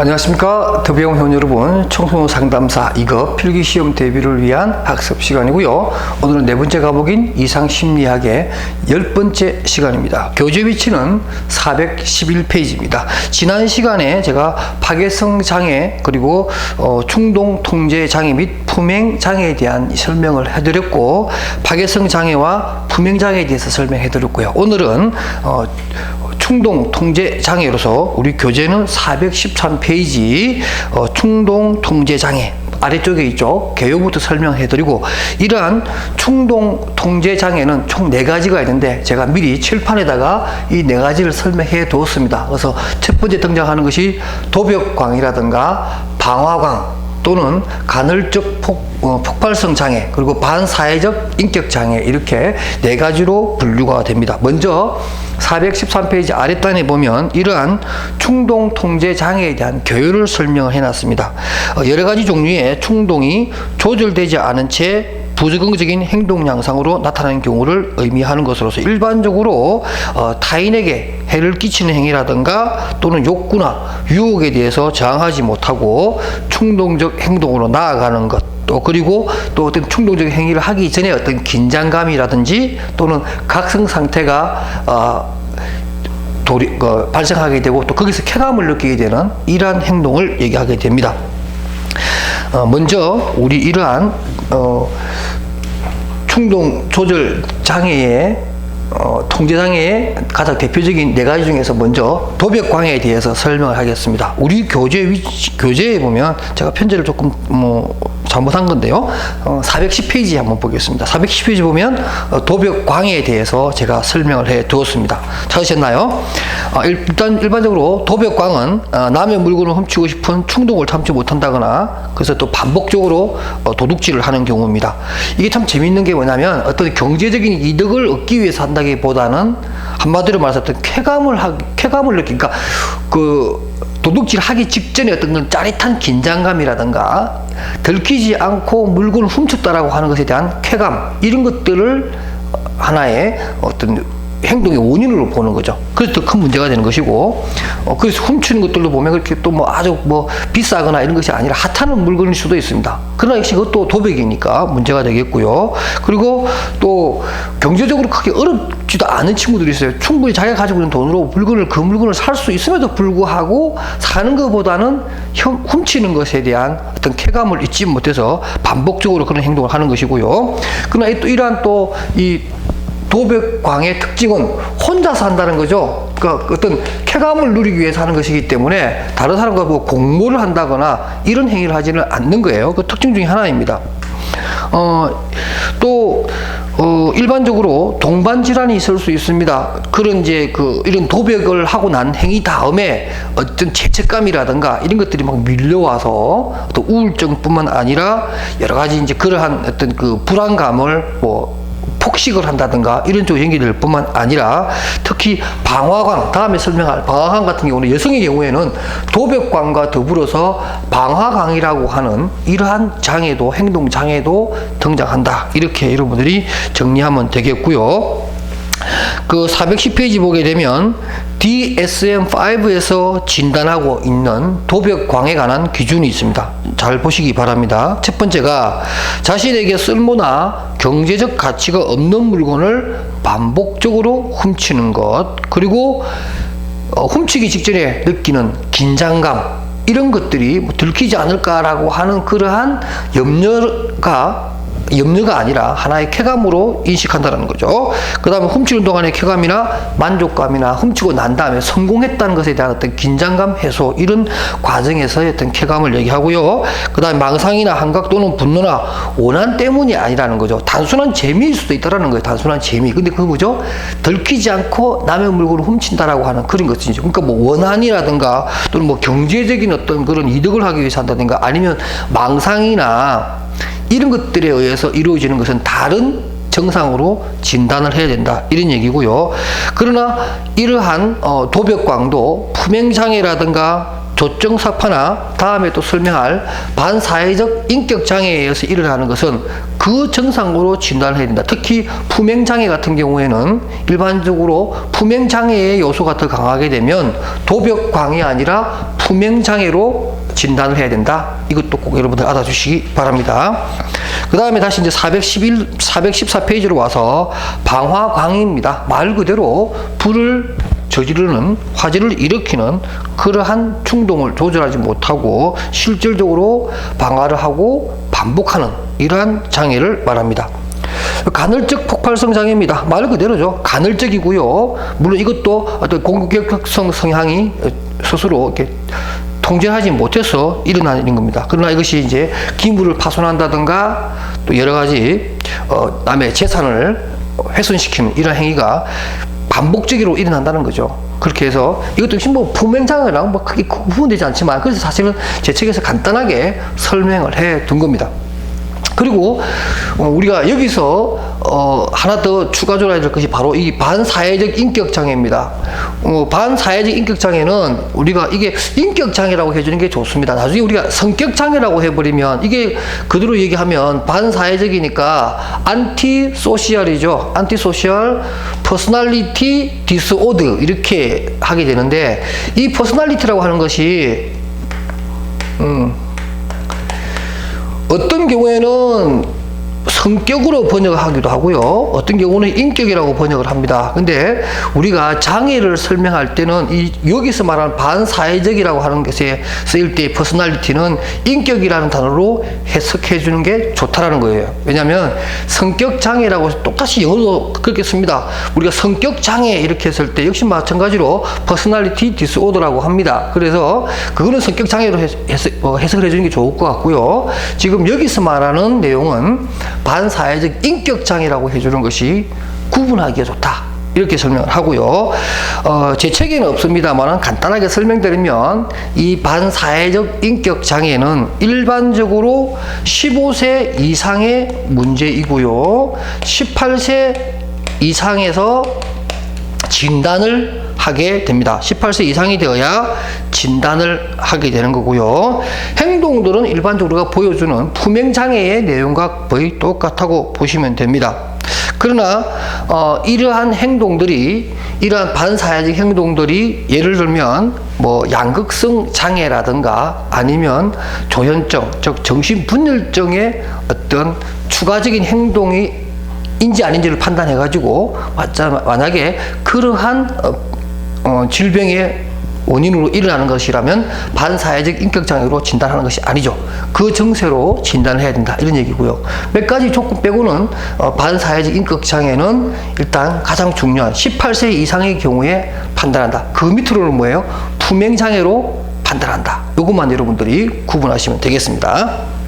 안녕하십니까. 더비용 회원 여러분 청소년 상담사 2급 필기시험 대비를 위한 학습 시간이고요. 오늘은 네 번째 과목인 이상심리학의 열 번째 시간입니다. 교재 위치는 411페이지입니다. 지난 시간에 제가 파괴성 장애 그리고 어, 충동 통제 장애 및 품행 장애에 대한 설명을 해드렸고 파괴성 장애와 품행 장애에 대해서 설명해드렸고요. 오늘은 어, 충동 통제 장애로서 우리 교재는 413페이지 어, 충동 통제 장애 아래쪽에 있죠. 개요부터 설명해 드리고 이러한 충동 통제 장애는 총 네 가지가 있는데 제가 미리 칠판에다가 이 네 가지를 설명해 두었습니다. 그래서 첫 번째 등장하는 것이 도벽광이라든가 방화광 또는 간헐적 폭, 어, 폭발성 장애 그리고 반사회적 인격 장애 이렇게 네 가지로 분류가 됩니다. 먼저 413페이지 아랫단에 보면 이러한 충동 통제 장애에 대한 교율을 설명을 해놨습니다. 어, 여러 가지 종류의 충동이 조절되지 않은 채 부적응적인 행동 양상으로 나타나는 경우를 의미하는 것으로서 일반적으로 어, 타인에게 해를 끼치는 행위라든가 또는 욕구나 유혹에 대해서 저항하지 못하고 충동적 행동으로 나아가는 것. 또 그리고 또 어떤 충동적 행위를 하기 전에 어떤 긴장감이라든지 또는 각성 상태가 어, 도리, 어, 발생하게 되고 또 거기서 쾌감을 느끼게 되는 이러한 행동을 얘기하게 됩니다. 어, 먼저 우리 이러한 어, 충동 조절 장애의 어, 통제 장애의 가장 대표적인 네 가지 중에서 먼저 도벽광해에 대해서 설명을 하겠습니다. 우리 교재 위치, 교재에 보면 제가 편지를 조금 뭐 잘못한 건데요. 어, 410페이지 한번 보겠습니다. 410페이지 보면 어, 도벽광해에 대해서 제가 설명을 해 두었습니다. 찾으셨나요? 어, 일단 일반적으로 도벽광은 어, 남의 물건을 훔치고 싶은 충동을 참지 못한다거나 그래서 또 반복적으로 어, 도둑질을 하는 경우입니다. 이게 참 재밌는 게 뭐냐면 어떤 경제적인 이득을 얻기 위해서 한다기보다는 한마디로 말해서 어떤 쾌감을 하, 쾌감을 느끼니까 그 도둑질 하기 직전에 어떤 그런 짜릿한 긴장감이라든가 들키지 않고 물건을 훔쳤다라고 하는 것에 대한 쾌감 이런 것들을 하나의 어떤 행동의 원인으로 보는 거죠. 그래서 더 큰 문제가 되는 것이고, 어, 그래서 훔치는 것들도 보면 그렇게 또 뭐 아주 뭐 비싸거나 이런 것이 아니라 핫한 물건일 수도 있습니다. 그러나 역시 그것도 도백이니까 문제가 되겠고요. 그리고 또 경제적으로 크게 어렵지도 않은 친구들이 있어요. 충분히 자기가 가지고 있는 돈으로 물건을 그 물건을 살 수 있음에도 불구하고 사는 것보다는 형- 훔치는 것에 대한 어떤 쾌감을 잊지 못해서 반복적으로 그런 행동을 하는 것이고요. 그러나 이또 이러한 또이 도벽광의 특징은 혼자 산다는 거죠. 그러니까 어떤 쾌감을 누리기 위해서 하는 것이기 때문에 다른 사람과 뭐 공모를 한다거나 이런 행위를 하지는 않는 거예요. 그 특징 중에 하나입니다. 어, 또, 어, 일반적으로 동반 질환이 있을 수 있습니다. 그런 이제 그 이런 도벽을 하고 난 행위 다음에 어떤 죄책감이라든가 이런 것들이 막 밀려와서 또 우울증뿐만 아니라 여러 가지 이제 그러한 어떤 그 불안감을 뭐 폭식을 한다든가 이런 쪽 연기될 뿐만 아니라 특히 방화광 다음에 설명할 방화광 같은 경우는 여성의 경우에는 도벽광과 더불어서 방화광이라고 하는 이러한 장애도 행동 장애도 등장한다 이렇게 여러분들이 정리하면 되겠고요. 그 410페이지 보게 되면 DSM-5에서 진단하고 있는 도벽광에 관한 기준이 있습니다. 잘 보시기 바랍니다. 첫 번째가 자신에게 쓸모나 경제적 가치가 없는 물건을 반복적으로 훔치는 것, 그리고 어, 훔치기 직전에 느끼는 긴장감, 이런 것들이 뭐 들키지 않을까라고 하는 그러한 염려가 염려가 아니라 하나의 쾌감으로 인식한다는 거죠. 그 다음에 훔치는 동안의 쾌감이나 만족감이나 훔치고 난 다음에 성공했다는 것에 대한 어떤 긴장감 해소 이런 과정에서의 어떤 쾌감을 얘기하고요. 그 다음에 망상이나 한각 또는 분노나 원한 때문이 아니라는 거죠. 단순한 재미일 수도 있다라는 거예요. 단순한 재미. 근데 그 뭐죠? 들키지 않고 남의 물건을 훔친다라고 하는 그런 것이죠. 그러니까 뭐 원한이라든가 또는 뭐 경제적인 어떤 그런 이득을 하기 위해서 한다든가 아니면 망상이나 이런 것들에 의해서 이루어지는 것은 다른 정상으로 진단을 해야 된다 이런 얘기고요. 그러나 이러한 어, 도벽광도 품행장애라든가 조정사파나 다음에 또 설명할 반사회적 인격장애에 의해서 일어나는 것은 그 정상으로 진단을 해야 된다. 특히 품행장애 같은 경우에는 일반적으로 품행장애의 요소가 더 강하게 되면 도벽광이 아니라 품행장애로 진단을 해야 된다. 이것도 꼭 여러분들 알아주시기 바랍니다. 그 다음에 다시 이제 411, 414페이지로 와서 방화광입니다. 말 그대로 불을 저지르는 화재를 일으키는 그러한 충동을 조절하지 못하고 실질적으로 방화를 하고 반복하는 이러한 장애를 말합니다. 간헐적 폭발성 장애입니다. 말 그대로죠. 간헐적이고요. 물론 이것도 어떤 공격성 성향이 스스로 이렇게 통제하지 못해서 일어나는 겁니다. 그러나 이것이 이제 기물을 파손한다든가 또 여러 가지 어, 남의 재산을 훼손시키는 이런 행위가 반복적으로 일어난다는 거죠. 그렇게 해서 이것도 역시 뭐 품행장애랑 뭐 크게 구분되지 않지만 그래서 사실은 제 책에서 간단하게 설명을 해 둔 겁니다. 그리고 어, 우리가 여기서 어, 하나 더 추가적으로 해야 될 것이 바로 이 반사회적 인격 장애입니다. 어, 반사회적 인격 장애는 우리가 이게 인격 장애라고 해주는 게 좋습니다. 나중에 우리가 성격 장애라고 해버리면 이게 그대로 얘기하면 반사회적이니까 안티 소시얼이죠. 안티 소시얼 퍼스널리티 디스오드 이렇게 하게 되는데 이 퍼스널리티라고 하는 것이 음, 어떤 경우에는 성격으로 번역하기도 하고요. 어떤 경우는 인격이라고 번역을 합니다. 근데 우리가 장애를 설명할 때는 이 여기서 말하는 반사회적이라고 하는 것에 쓰일 때 퍼스널리티는 인격이라는 단어로 해석해 주는 게 좋다라는 거예요. 왜냐하면 성격 장애라고 똑같이 영어로 그렇게 씁니다. 우리가 성격 장애 이렇게 했을 때 역시 마찬가지로 퍼스널리티 디스오더라고 합니다. 그래서 그거는 성격 장애로 해석, 어, 해석을 해 주는 게 좋을 것 같고요. 지금 여기서 말하는 내용은 반사회적 인격장애라고 해주는 것이 구분하기가 좋다. 이렇게 설명을 하고요. 어, 제 책에는 없습니다만 간단하게 설명드리면 이 반사회적 인격 장애는 일반적으로 15세 이상의 문제이고요. 18세 이상에서 진단을 하게 됩니다. 18세 이상이 되어야 진단을 하게 되는 거고요. 행동들은 일반적으로 보여주는 품행장애의 내용과 거의 똑같다고 보시면 됩니다. 그러나 어, 이러한 행동들이 이러한 반사회적 행동들이 예를 들면 뭐 양극성 장애라든가 아니면 조현증 즉 정신분열증의 어떤 추가적인 행동이 인지 아닌지를 판단해 가지고 만약에 그러한 어, 어, 질병의 원인으로 일어나는 것이라면 반사회적 인격장애로 진단하는 것이 아니죠. 그 정세로 진단을 해야 된다. 이런 얘기고요. 몇 가지 조건 빼고는 어, 반사회적 인격장애는 일단 가장 중요한 18세 이상의 경우에 판단한다. 그 밑으로는 뭐예요? 품행장애로 판단한다. 이것만 여러분들이 구분하시면 되겠습니다.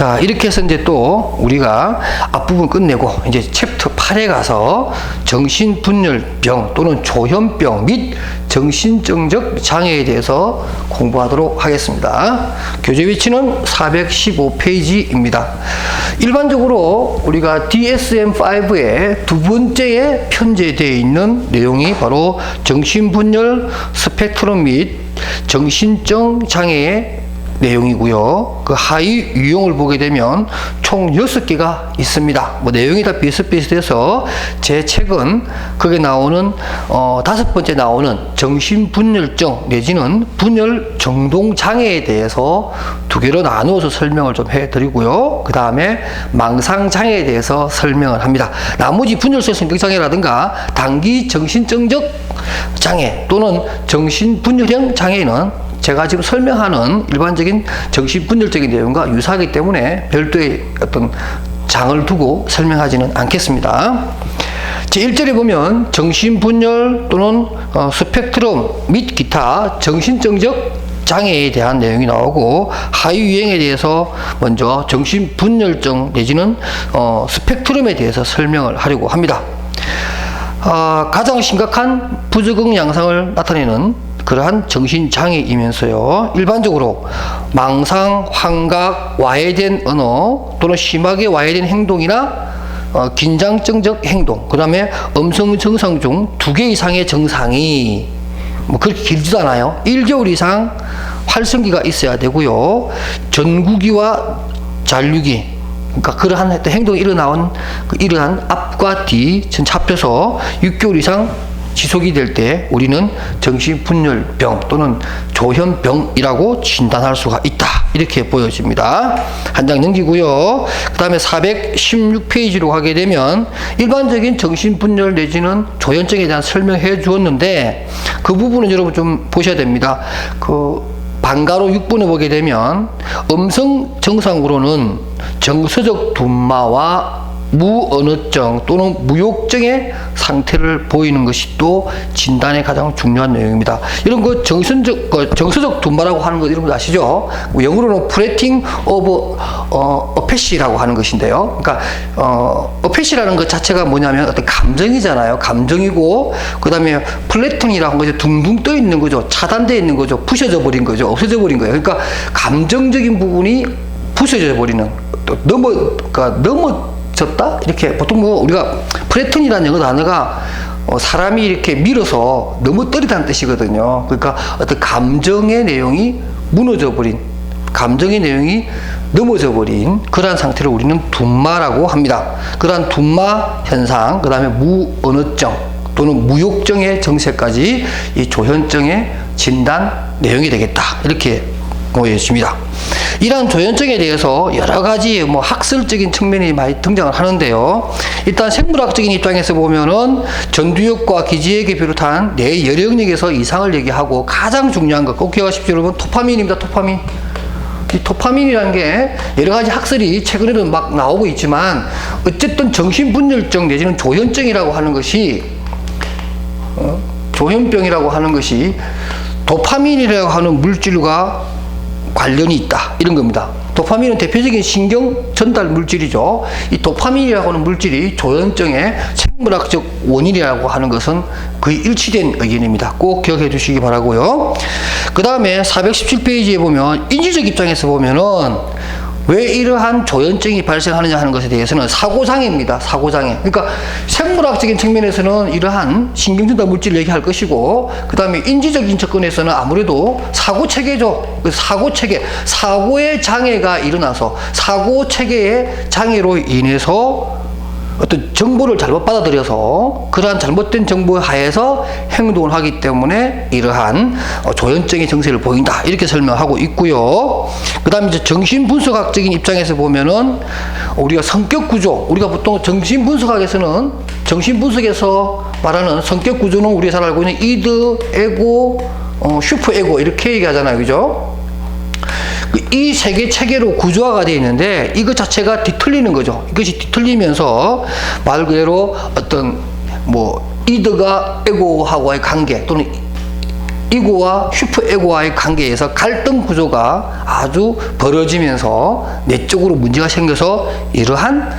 자, 이렇게 해서 이제 또 우리가 앞부분 끝내고 이제 챕터 8에 가서 정신분열병 또는 조현병 및 정신정적 장애에 대해서 공부하도록 하겠습니다. 교재 위치는 415페이지입니다. 일반적으로 우리가 DSM-5의 두 번째에 편제되어 있는 내용이 바로 정신분열 스펙트럼 및 정신적 장애의 내용이고요. 그 하위 유형을 보게 되면 총 6개가 있습니다. 뭐 내용이 다 비슷비슷해서 제 책은 거기에 나오는 어, 다섯 번째 나오는 정신분열증 내지는 분열 정동 장애에 대해서 두 개로 나누어서 설명을 좀 해드리고요. 그 다음에 망상 장애에 대해서 설명을 합니다. 나머지 분열성 성격 장애라든가 단기 정신증적 장애 또는 정신분열형 장애는 제가 지금 설명하는 일반적인 정신분열적인 내용과 유사하기 때문에 별도의 어떤 장을 두고 설명하지는 않겠습니다. 제1절에 보면 정신분열 또는 어, 스펙트럼 및 기타 정신증적 장애에 대한 내용이 나오고 하위 유행에 대해서 먼저 정신분열증 내지는 어, 스펙트럼에 대해서 설명을 하려고 합니다. 어, 가장 심각한 부적응 양상을 나타내는 그러한 정신장애이면서요. 일반적으로 망상, 환각, 와해된 언어 또는 심하게 와해된 행동이나 어, 긴장증적 행동, 그 다음에 음성 증상 중 두 개 이상의 증상이 뭐 그렇게 길지도 않아요. 1개월 이상 활성기가 있어야 되고요. 전구기와 잔류기 그러니까 그러한 행동이 일어나온 그 이러한 앞과 뒤 전체 합쳐서 6개월 이상 지속이 될 때 우리는 정신분열병 또는 조현병이라고 진단할 수가 있다. 이렇게 보여집니다. 한 장 넘기고요. 그 다음에 416페이지로 가게 되면 일반적인 정신분열 내지는 조현증에 대한 설명해 주었는데 그 부분은 여러분 좀 보셔야 됩니다. 그 반가로 6번에 보게 되면 음성 정상으로는 정서적 둔마와 무언어증 또는 무욕증의 상태를 보이는 것이 또 진단의 가장 중요한 내용입니다. 이런 거 정선적, 그 정서적 둔마라고 하는 거 여러분 아시죠? 영어로는 프레팅 오브 어, 어패시라고 하는 것인데요. 그러니까 어, 어패시라는 것 자체가 뭐냐면 어떤 감정이잖아요. 감정이고 그다음에 플래팅이라고 하는 것이 둥둥 떠 있는 거죠. 차단되어 있는 거죠. 부셔져 버린 거죠. 없어져 버린 거예요. 그러니까 감정적인 부분이 부서져 버리는 또 넘어 그러니까 넘어 졌다 이렇게 보통 뭐 우리가 프레톤이라는 영어 단어가 어, 사람이 이렇게 밀어서 넘어뜨리다는 뜻이거든요. 그러니까 어떤 감정의 내용이 무너져 버린 감정의 내용이 넘어져 버린 그러한 상태를 우리는 둔마라고 합니다. 그러한 둔마 현상, 그 다음에 무언어증 또는 무욕증의 정세까지 이 조현증의 진단 내용이 되겠다. 이렇게 보여집니다. 이러한 조현증에 대해서 여러 가지 뭐 학설적인 측면이 많이 등장을 하는데요. 일단 생물학적인 입장에서 보면은 전두엽과 기지액을 비롯한 뇌 여력력에서 이상을 얘기하고 가장 중요한 것 꼭 기억하십시오, 여러분. 토파민입니다. 토파민. 이 토파민이라는 게 여러 가지 학설이 최근에도 막 나오고 있지만 어쨌든 정신분열증 내지는 조현증이라고 하는 것이 어? 조현병이라고 하는 것이 도파민이라고 하는 물질과 관련이 있다 이런 겁니다. 도파민은 대표적인 신경 전달 물질이죠. 이 도파민이라고 하는 물질이 조현증의 생물학적 원인이라고 하는 것은 거의 일치된 의견입니다. 꼭 기억해 주시기 바라고요. 그 다음에 417페이지에 보면 인지적 입장에서 보면은 왜 이러한 조현증이 발생하느냐 하는 것에 대해서는 사고장애입니다. 사고장애. 그러니까 생물학적인 측면에서는 이러한 신경전달 물질을 얘기할 것이고, 그 다음에 인지적인 접근에서는 아무래도 사고 체계죠. 그 사고 체계. 사고의 장애가 일어나서 사고 체계의 장애로 인해서 어떤 정보를 잘못 받아들여서 그러한 잘못된 정보 하에서 행동을 하기 때문에 이러한 어, 조현증의 정세를 보인다 이렇게 설명하고 있고요. 그다음에 이제 정신 분석학적인 입장에서 보면은 우리가 성격 구조 우리가 보통 정신 분석학에서는 정신 분석에서 말하는 성격 구조는 우리가 잘 알고 있는 이드, 에고, 어, 슈퍼 에고 이렇게 얘기하잖아요, 그죠? 이 세계 체계로 구조화가 되어 있는데 이것 자체가 뒤틀리는 거죠. 이것이 뒤틀리면서 말 그대로 어떤 뭐 이드가 에고하고의 관계 또는 이고와 슈퍼 에고와의 관계에서 갈등 구조가 아주 벌어지면서 내적으로 문제가 생겨서 이러한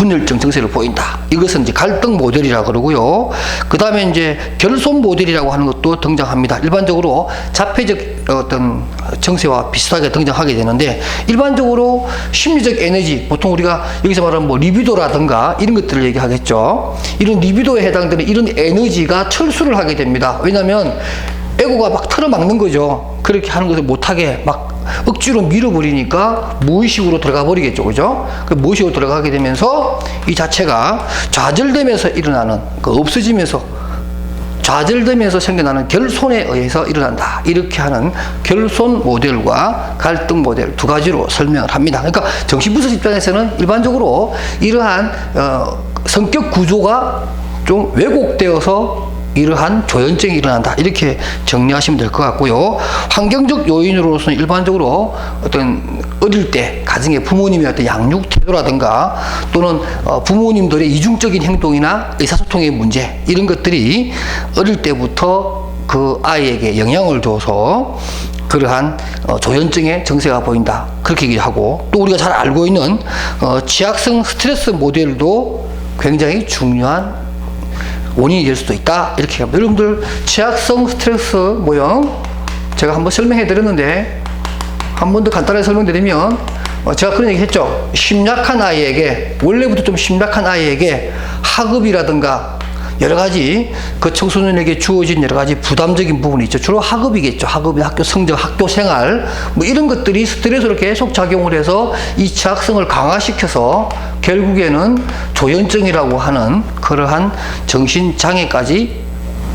분열증 증세를 보인다. 이것은 이제 갈등 모델이라 그러고요. 그 다음에 이제 결손 모델이라고 하는 것도 등장합니다. 일반적으로 자폐적 어떤 증세와 비슷하게 등장하게 되는데 일반적으로 심리적 에너지 보통 우리가 여기서 말하는 뭐 리비도라든가 이런 것들을 얘기하겠죠. 이런 리비도에 해당되는 이런 에너지가 철수를 하게 됩니다. 왜냐하면 에고가 막 틀어막는 거죠. 그렇게 하는 것을 못하게 막 억지로 밀어버리니까 무의식으로 들어가 버리겠죠. 그죠? 그 무의식으로 들어가게 되면서 이 자체가 좌절되면서 일어나는, 그 없어지면서 좌절되면서 생겨나는 결손에 의해서 일어난다. 이렇게 하는 결손 모델과 갈등 모델 두 가지로 설명을 합니다. 그러니까 정신분석 입장에서는 일반적으로 이러한 어, 성격 구조가 좀 왜곡되어서 이러한 조현증이 일어난다. 이렇게 정리하시면 될 것 같고요. 환경적 요인으로서는 일반적으로 어떤 어릴 때 가정의 부모님의 어떤 양육 태도라든가 또는 어, 부모님들의 이중적인 행동이나 의사소통의 문제 이런 것들이 어릴 때부터 그 아이에게 영향을 줘서 그러한 어, 조현증의 정세가 보인다. 그렇게 얘기하고 또 우리가 잘 알고 있는 어, 취약성 스트레스 모델도 굉장히 중요한 원인이 될 수도 있다. 이렇게 합니다. 여러분들 취약성 스트레스 모형 제가 한번 설명해 드렸는데 한 번 더 간단하게 설명드리면 어, 제가 그런 얘기 했죠. 심약한 아이에게 원래부터 좀 심약한 아이에게 학업이라든가 여러 가지 그 청소년에게 주어진 여러 가지 부담적인 부분이 있죠. 주로 학업이겠죠. 학업이 학교 성적, 학교 생활 뭐 이런 것들이 스트레스로 계속 작용을 해서 이 취약성을 강화시켜서 결국에는 조현증이라고 하는 그러한 정신 장애까지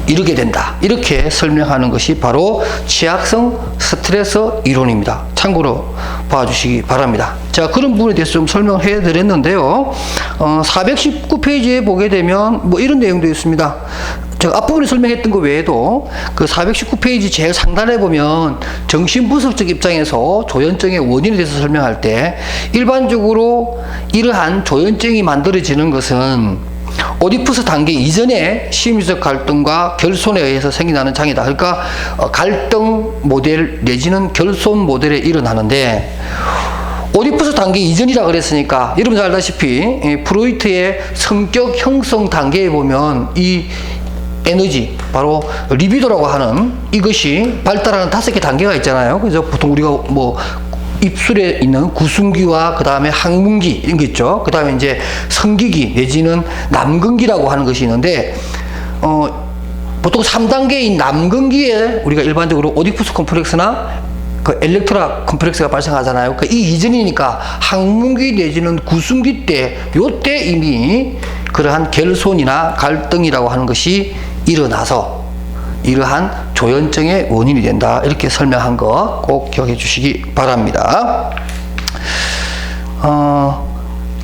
이르게 된다. 이렇게 설명하는 것이 바로 취약성 스트레스 이론입니다. 참고로 봐주시기 바랍니다. 자, 그런 부분에 대해서 좀 설명을 해 드렸는데요. 어, 419페이지에 보게 되면 뭐 이런 내용도 있습니다. 제가 앞부분에 설명했던 것 외에도 그 419페이지 제일 상단에 보면 정신분석적 입장에서 조현증의 원인에 대해서 설명할 때 일반적으로 이러한 조현증이 만들어지는 것은 오디푸스 단계 이전에 심리적 갈등과 결손에 의해서 생겨나는 장애다. 그러니까 어, 갈등 모델 내지는 결손 모델에 일어나는데 오디푸스 단계 이전이라 그랬으니까 여러분 잘 알다시피 이 프로이트의 성격 형성 단계에 보면 이 에너지 바로 리비도라고 하는 이것이 발달하는 다섯 개 단계가 있잖아요. 그래서 보통 우리가 뭐 입술에 있는 구순기와 그 다음에 항문기 이런 게 있죠. 그 다음에 이제 성기기 내지는 남근기라고 하는 것이 있는데 어 보통 3단계인 남근기에 우리가 일반적으로 오디푸스 컴플렉스나 그 엘렉트라 컴플렉스가 발생하잖아요. 그이 이전이니까 항문기 내지는 구순기 때, 요때 이미 그러한 결손이나 갈등이라고 하는 것이 일어나서 이러한 조현증의 원인이 된다. 이렇게 설명한 거 꼭 기억해 주시기 바랍니다. 어,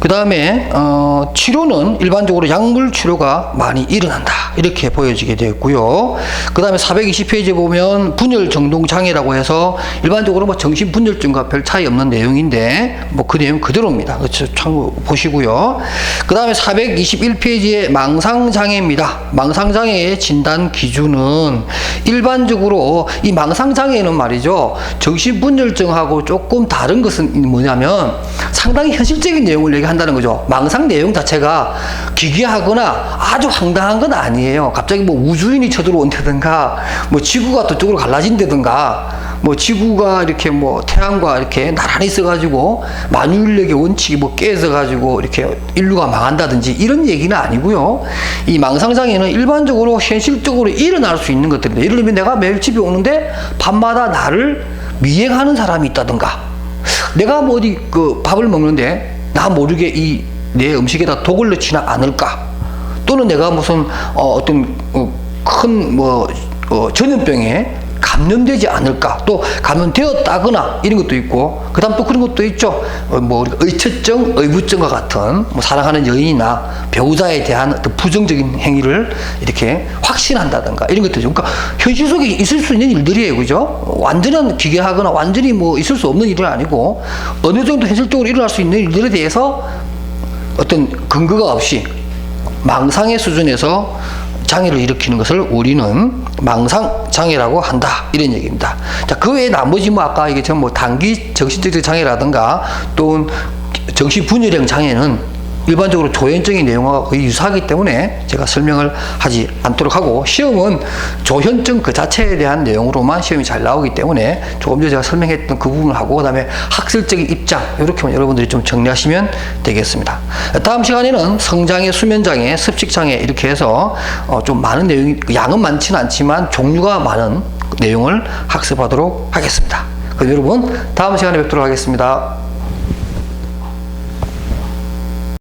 그 다음에 어, 치료는 일반적으로 약물 치료가 많이 일어난다 이렇게 보여지게 되었고요. 그 다음에 420페이지에 보면 분열 정동 장애라고 해서 일반적으로 뭐 정신 분열증과 별 차이 없는 내용인데 뭐 그 내용 그대로입니다. 그렇죠. 참고 보시고요. 그 다음에 421페이지에 망상 장애입니다. 망상 장애의 진단 기준은 일반적으로 이 망상 장애는 말이죠. 정신 분열증하고 조금 다른 것은 뭐냐면 상당히 현실적인 내용을 얘기 한다는 거죠. 망상 내용 자체가 기괴하거나 아주 황당한 건 아니에요. 갑자기 뭐 우주인이 쳐들어온다든가, 뭐 지구가 저쪽으로 갈라진다든가, 뭐 지구가 이렇게 뭐 태양과 이렇게 나란히 있어가지고 만유인력의 원칙이 뭐 깨져가지고 이렇게 인류가 망한다든지 이런 얘기는 아니고요. 이 망상장애는 일반적으로 현실적으로 일어날 수 있는 것들인데, 예를 들면 내가 매일 집에 오는데 밤마다 나를 미행하는 사람이 있다든가, 내가 뭐 어디 그 밥을 먹는데 나 모르게 이 내 음식에다 독을 넣지는 않을까? 또는 내가 무슨 어, 어떤 큰뭐 어, 전염병에 감염되지 않을까? 또 감염되었다거나 이런 것도 있고, 그 다음 또 그런 것도 있죠. 어, 뭐 의처증, 의부증과 같은 뭐 사랑하는 여인이나 배우자에 대한 어떤 부정적인 행위를 이렇게 확신한다든가 이런 것들이죠. 그러니까 현실 속에 있을 수 있는 일들이에요, 그죠? 완전한 기괴하거나 완전히 뭐 있을 수 없는 일은 아니고 어느 정도 현실적으로 일어날 수 있는 일들에 대해서 어떤 근거가 없이 망상의 수준에서 장애를 일으키는 것을 우리는 망상 장애라고 한다 이런 얘기입니다. 자, 그 외에 나머지 뭐 아까 이게 전뭐 단기 정신적 장애라든가 또 정신 분열형 장애는 일반적으로 조현증의 내용과 거의 유사하기 때문에 제가 설명을 하지 않도록 하고 시험은 조현증 그 자체에 대한 내용으로만 시험이 잘 나오기 때문에 조금 전에 제가 설명했던 그 부분을 하고 그다음에 학술적인 입장 이렇게만 여러분들이 좀 정리하시면 되겠습니다. 다음 시간에는 성장애, 수면장애, 습식장애 이렇게 해서 어, 좀 많은 내용이 양은 많지는 않지만 종류가 많은 내용을 학습하도록 하겠습니다. 그럼 여러분 다음 시간에 뵙도록 하겠습니다.